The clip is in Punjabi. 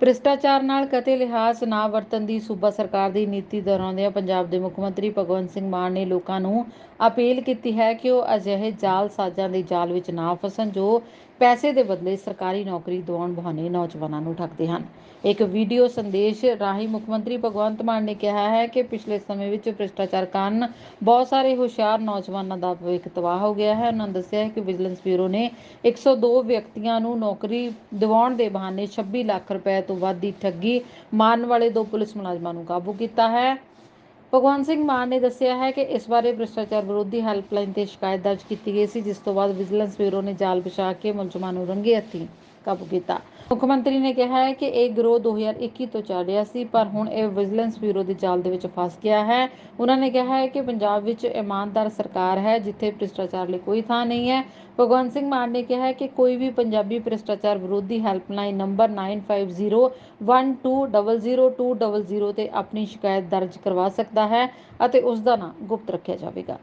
ਭ੍ਰਿਸ਼ਟਾਚਾਰ ਨਾਲ ਕਤੇ ਲਿਹਾਜ਼ ਨਾ ਵਰਤਣ ਦੀ ਸੂਬਾ ਸਰਕਾਰ ਦੀ ਨੀਤੀ ਦੁਹਰਾਉਂਦਿਆਂ ਪੰਜਾਬ ਦੇ ਮੁੱਖ ਮੰਤਰੀ ਭਗਵੰਤ ਸਿੰਘ ਮਾਨ ਨੇ ਲੋਕਾਂ ਨੂੰ ਅਪੀਲ ਕੀਤੀ ਹੈ ਕਿ ਉਹ ਅਜਿਹੇ ਜਾਲ ਸਾਜ਼ਾਂ ਦੇ ਜਾਲ ਵਿੱਚ ਨਾ ਫਸਣ, ਜੋ ਪੈਸੇ ਦੇ ਬਦਲੇ ਸਰਕਾਰੀ ਨੌਕਰੀ ਦਿਵਾਉਣ ਬਹਾਨੇ ਨੌਜਵਾਨਾਂ ਨੂੰ ਠੱਗਦੇ ਹਨ। ਇੱਕ ਵੀਡੀਓ ਸੰਦੇਸ਼ ਰਾਹੀਂ ਮੁੱਖ ਮੰਤਰੀ ਭਗਵੰਤ ਮਾਨ ਨੇ ਕਿਹਾ ਹੈ ਕਿ ਪਿਛਲੇ ਸਮੇਂ ਵਿੱਚ ਭ੍ਰਿਸ਼ਟਾਚਾਰ ਕਾਰਨ ਬਹੁਤ ਸਾਰੇ ਹੁਸ਼ਿਆਰ ਨੌਜਵਾਨਾਂ ਦਾ ਭਵਿੱਖ ਤਬਾਹ ਹੋ ਗਿਆ ਹੈ। ਉਹਨਾਂ ਦੱਸਿਆ ਹੈ ਕਿ ਵਿਜੀਲੈਂਸ ਬਿਊਰੋ ਨੇ 102 ਵਿਅਕਤੀਆਂ ਨੂੰ ਨੌਕਰੀ ਦਿਵਾਉਣ ਦੇ ਬਹਾਨੇ 26 ਲੱਖ ਰੁਪਏ ਤੋਂ ਵੱਧ ਦੀ ਠੱਗੀ ਮਾਰਨ ਵਾਲੇ ਦੋ ਪੁਲਿਸ ਮੁਲਾਜ਼ਮਾਂ ਨੂੰ ਕਾਬੂ ਕੀਤਾ ਹੈ। ਭਗਵੰਤ ਸਿੰਘ ਮਾਨ ਨੇ ਦੱਸਿਆ ਹੈ ਕਿ ਇਸ ਬਾਰੇ ਭ੍ਰਿਸ਼ਟਾਚਾਰ ਵਿਰੋਧੀ ਹੈਲਪਲਾਈਨ ਤੇ ਸ਼ਿਕਾਇਤ ਦਰਜ ਕੀਤੀ ਗਈ ਸੀ, ਜਿਸ ਤੋਂ ਬਾਅਦ ਵਿਜੀਲੈਂਸ ਬਿਊਰੋ ਨੇ ਜਾਲ ਵਿਛਾ ਕੇ ਮੁਲਜ਼ਮਾਂ ਨੂੰ ਰੰਗੇ ਹੱਥੀਂ ਕਾਬੂ ਕੀਤਾ। ਮੁੱਖ ਮੰਤਰੀ ਨੇ ਕਿਹਾ ਹੈ ਕਿ ਇਹ ਗਿਰੋਹ 2021 ਤੋਂ ਚੱਲ ਰਿਹਾ ਸੀ, ਪਰ ਹੁਣ ਇਹ ਵਿਜੀਲੈਂਸ ਬਿਊਰੋ ਦੇ ਜਾਲ ਦੇ ਵਿੱਚ ਫਸ ਗਿਆ ਹੈ। ਉਹਨਾਂ ਨੇ ਕਿਹਾ ਹੈ ਕਿ ਪੰਜਾਬ ਵਿੱਚ ਇਮਾਨਦਾਰ ਸਰਕਾਰ ਹੈ, ਜਿੱਥੇ ਭ੍ਰਿਸ਼ਟਾਚਾਰ ਲਈ ਕੋਈ ਥਾਂ ਨਹੀਂ ਹੈ। ਭਗਵੰਤ ਸਿੰਘ ਮਾਨ ਨੇ ਕਿਹਾ ਹੈ ਕਿ ਕੋਈ ਵੀ ਪੰਜਾਬੀ ਭ੍ਰਿਸ਼ਟਾਚਾਰ ਵਿਰੋਧੀ ਹੈਲਪਲਾਈਨ ਨੰਬਰ 9501200200 ਤੇ ਆਪਣੀ ਸ਼ਿਕਾਇਤ ਦਰਜ ਕਰਵਾ ਸਕਦਾ ਸਕਦਾ ਹੈ ਅਤੇ ਉਸ ਦਾ ਨਾਂ ਗੁਪਤ ਰੱਖਿਆ ਜਾਵੇਗਾ।